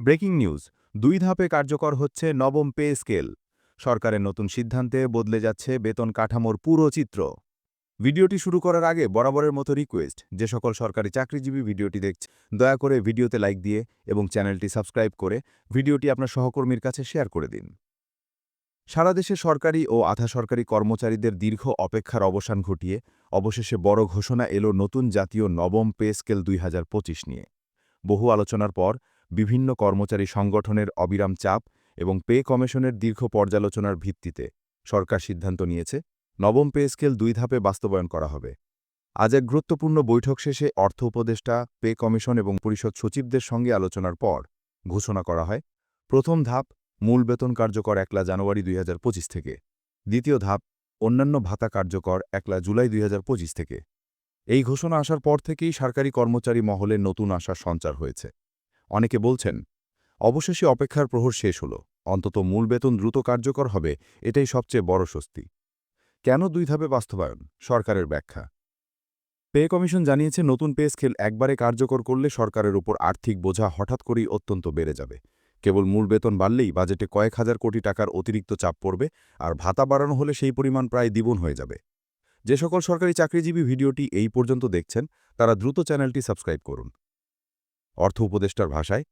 Breaking news, দুই ধাপে কার্যকর হচ্ছে নবম পে স্কেল। সরকারের নতুন সিদ্ধান্তে বদলে যাচ্ছে বেতন কাঠামোর পুরো চিত্র। ভিডিওটি শুরু করার আগে বরাবরের মতো রিকোয়েস্ট, যে সকল সরকারি চাকরিজীবী ভিডিওটি দেখছে দয়া করে ভিডিওতে লাইক দিয়ে এবং চ্যানেলটি সাবস্ক্রাইব করে ভিডিওটি আপনার সহকর্মীর কাছে শেয়ার করে দিন। সারা দেশে সরকারি ও আধা সরকারি কর্মচারীদের দীর্ঘ অপেক্ষার অবসান ঘটিয়ে অবশেষে বড় ঘোষণা এলো নতুন জাতীয় নবম পে স্কেল দুই হাজার পঁচিশ নিয়ে। বহু আলোচনার পর বিভিন্ন কর্মচারী সংগঠনের অবিরাম চাপ এবং পে কমিশনের দীর্ঘ পর্যালোচনার ভিত্তিতে সরকার সিদ্ধান্ত নিয়েছে, নবম পে স্কেল দুই ধাপে বাস্তবায়ন করা হবে। আজ এক গুরুত্বপূর্ণ বৈঠক শেষে অর্থ উপদেষ্টা, পে কমিশন এবং পরিষদ সচিবদের সঙ্গে আলোচনার পর ঘোষণা করা হয়, প্রথম ধাপ মূল বেতন কার্যকর একলা জানুয়ারি দুই হাজার পঁচিশ থেকে, দ্বিতীয় ধাপ অন্যান্য ভাতা কার্যকর একলা জুলাই দুই হাজার পঁচিশ থেকে। এই ঘোষণা আসার পর থেকেই সরকারি কর্মচারী মহলে নতুন আশার সঞ্চার হয়েছে। অনেকে বলছেন, অবশেষে অপেক্ষার প্রহর শেষ হল, অন্তত মূল বেতন দ্রুত কার্যকর হবে, এটাই সবচেয়ে বড় স্বস্তি। কেন দুই ধাপে বাস্তবায়ন? সরকারের ব্যাখ্যা। পে কমিশন জানিয়েছে, নতুন পে স্কেল একবারে কার্যকর করলে সরকারের উপর আর্থিক বোঝা হঠাৎ করেই অত্যন্ত বেড়ে যাবে। কেবল মূল বেতন বাড়লেই বাজেটে কয়েক হাজার কোটি টাকার অতিরিক্ত চাপ পড়বে, আর ভাতা বাড়ানো হলে সেই পরিমাণ প্রায় দ্বিগুণ হয়ে যাবে। যে সকল সরকারি চাকরিজীবী ভিডিওটি এই পর্যন্ত দেখছেন, তারা দ্রুত চ্যানেলটি সাবস্ক্রাইব করুন। অর্থ উপদেষ্টার ভাষায়,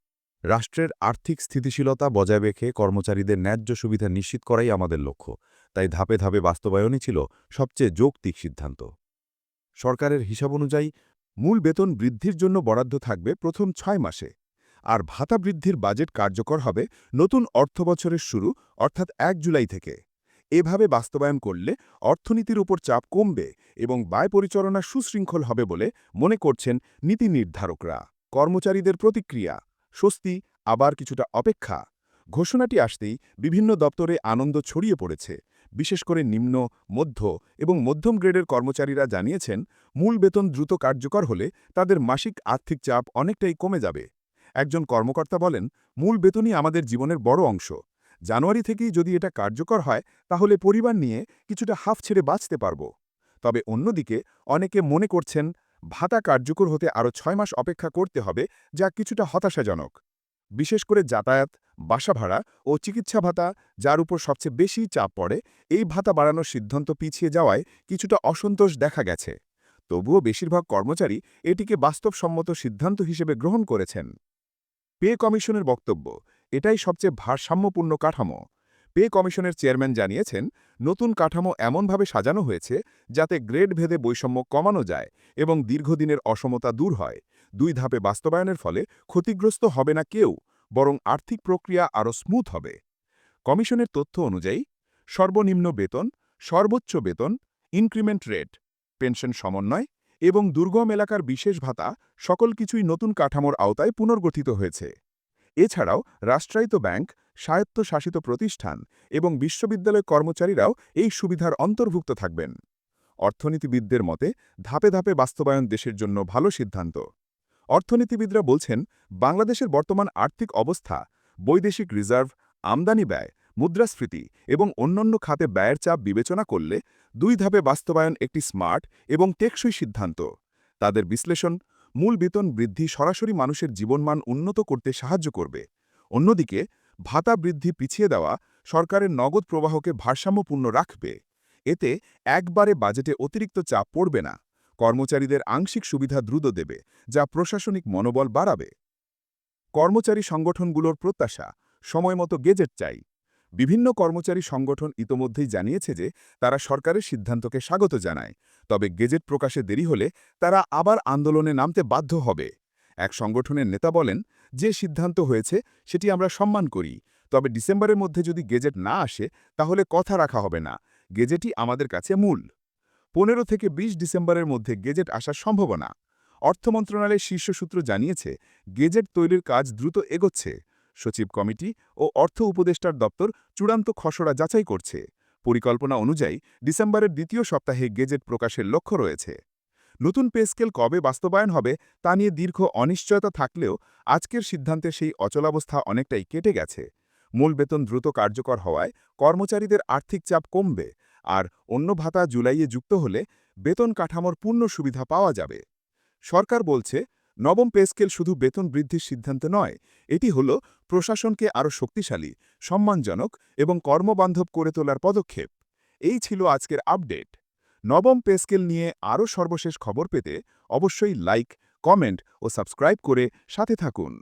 রাষ্ট্রের আর্থিক স্থিতিশীলতা বজায় রেখে কর্মচারীদের ন্যায্য সুবিধা নিশ্চিত করাই আমাদের লক্ষ্য। তাই ধাপে ধাপে বাস্তবায়নই ছিল সবচেয়ে যৌক্তিক সিদ্ধান্ত। সরকারের হিসাব অনুযায়ী, মূল বেতন বৃদ্ধির জন্য বরাদ্দ থাকবে প্রথম ছয় মাসে, আর ভাতা বৃদ্ধির বাজেট কার্যকর হবে নতুন অর্থবছরের শুরু, অর্থাৎ এক জুলাই থেকে। এভাবে বাস্তবায়ন করলে অর্থনীতির উপর চাপ কমবে এবং ব্যয় পরিচালনা সুশৃঙ্খল হবে বলে মনে করছেন নীতি নির্ধারকরা। কর্মচারীদের প্রতিক্রিয়া, স্বস্তি, আবার কিছুটা অপেক্ষা। ঘোষণাটি আসতেই বিভিন্ন দপ্তরে আনন্দ ছড়িয়ে পড়েছে। বিশেষ করে নিম্ন, মধ্য এবং মধ্যম গ্রেডের কর্মচারীরা জানিয়েছেন, মূল বেতন দ্রুত কার্যকর হলে তাদের মাসিক আর্থিক চাপ অনেকটাই কমে যাবে। একজন কর্মকর্তা বলেন, মূল বেতনই আমাদের জীবনের বড় অংশ। জানুয়ারি থেকেই যদি এটা কার্যকর হয়, তাহলে পরিবার নিয়ে কিছুটা হাফ ছেড়ে বাঁচতে পারব। তবে অন্যদিকে অনেকে মনে করছেন ভাতা কার্যকর হতে আরও ছয় মাস অপেক্ষা করতে হবে, যা কিছুটা হতাশাজনক। বিশেষ করে যাতায়াত, বাসা ভাড়া ও চিকিৎসা ভাতা, যার উপর সবচেয়ে বেশি চাপ পড়ে, এই ভাতা বাড়ানোর সিদ্ধান্ত পিছিয়ে যাওয়ায় কিছুটা অসন্তোষ দেখা গেছে। তবুও বেশিরভাগ কর্মচারী এটিকে বাস্তবসম্মত সিদ্ধান্ত হিসেবে গ্রহণ করেছেন। পে কমিশনের বক্তব্য, এটাই সবচেয়ে ভারসাম্যপূর্ণ কাঠামো। পে কমিশনের চেয়ারম্যান জানিয়েছেন, নতুন কাঠামো এমনভাবে সাজানো হয়েছে যাতে গ্রেড ভেদে বৈষম্য কমানো যায় এবং দীর্ঘদিনের অসমতা দূর হয়। দুই ধাপে বাস্তবায়নের ফলে ক্ষতিগ্রস্ত হবে না কেউ, বরং আর্থিক প্রক্রিয়া আরও স্মুথ হবে। কমিশনের তথ্য অনুযায়ী, সর্বনিম্ন বেতন, সর্বোচ্চ বেতন, ইনক্রিমেন্ট রেট, পেনশন সমন্বয় এবং দুর্গম এলাকার বিশেষ ভাতা সকল কিছুই নতুন কাঠামোর আওতায় পুনর্গঠিত হয়েছে। এছাড়াও রাষ্ট্রায়ত্ত ব্যাংক স্বায়ত্তশাসিত প্রতিষ্ঠান এবং বিশ্ববিদ্যালয় কর্মচারীরাও এই সুবিধার অন্তর্ভুক্ত থাকবেন। অর্থনীতিবিদদের মতে, ধাপে ধাপে বাস্তবায়ন দেশের জন্য ভালো সিদ্ধান্ত। অর্থনীতিবিদরা বলছেন, বাংলাদেশের বর্তমান আর্থিক অবস্থা, বৈদেশিক রিজার্ভ, আমদানি ব্যয়, মুদ্রাস্ফীতি এবং অন্যান্য খাতে ব্যয়ের চাপ বিবেচনা করলে দুই ধাপে বাস্তবায়ন একটি স্মার্ট এবং টেকসই সিদ্ধান্ত। তাদের বিশ্লেষণ, মূল বেতন বৃদ্ধি সরাসরি মানুষের জীবনমান উন্নত করতে সাহায্য করবে। অন্যদিকে ভাতা বৃদ্ধি পিছিয়ে দেওয়া সরকারের নগদ প্রবাহকে ভারসাম্যপূর্ণ রাখবে। এতে একবারে বাজেটে অতিরিক্ত চাপ পড়বে না। কর্মচারীদের আংশিক সুবিধা দ্রুত দেবে, যা প্রশাসনিক মনোবল বাড়াবে। কর্মচারী সংগঠনগুলোর প্রত্যাশা, সময়মতো গেজেট চাই। বিভিন্ন কর্মচারী সংগঠন ইতোমধ্যেই জানিয়েছে যে, তারা সরকারের সিদ্ধান্তকে স্বাগত জানায়, তবে গেজেট প্রকাশে দেরি হলে তারা আবার আন্দোলনে নামতে বাধ্য হবে। এক সংগঠনের নেতা বলেন, যে সিদ্ধান্ত হয়েছে, সেটি আমরা সম্মান করি। তবে ডিসেম্বরের মধ্যে যদি গেজেট না আসে, তাহলে কথা রাখা হবে না। গেজেটই আমাদের কাছে মূল। পনেরো থেকে ২০ ডিসেম্বরের মধ্যে গেজেট আসার সম্ভাবনা। অর্থ মন্ত্রণালয়ের শীর্ষ সূত্র জানিয়েছে, গেজেট তৈরির কাজ দ্রুত এগোচ্ছে। সচিব কমিটি ও অর্থ উপদেষ্টার দপ্তর চূড়ান্ত খসড়া যাচাই করছে। পরিকল্পনা অনুযায়ী, ডিসেম্বরের দ্বিতীয় সপ্তাহে গেজেট প্রকাশের লক্ষ্য রয়েছে। নতুন পে স্কেল কবে বাস্তবায়ন হবে তা নিয়ে দীর্ঘ অনিশ্চয়তা থাকলেও আজকের সিদ্ধান্তে সেই অচলাবস্থা অনেকটাই কেটে গেছে। মূল বেতন দ্রুত কার্যকর হওয়ায় কর্মচারীদের আর্থিক চাপ কমবে আর অন্য ভাতা জুলাইয়ে যুক্ত হলে বেতন কাঠামোর পূর্ণ সুবিধা পাওয়া যাবে। সরকার বলছে, নবম পে স্কেল শুধু বেতন বৃদ্ধির সিদ্ধান্ত নয়, এটি হল প্রশাসনকে আরও শক্তিশালী, সম্মানজনক এবং কর্মবান্ধব করে তোলার পদক্ষেপ। এই ছিল আজকের আপডেট। নবম পেস্কেল নিয়ে আরও সর্বশেষ খবর পেতে অবশ্যই লাইক, কমেন্ট ও সাবস্ক্রাইব করে সাথে থাকুন।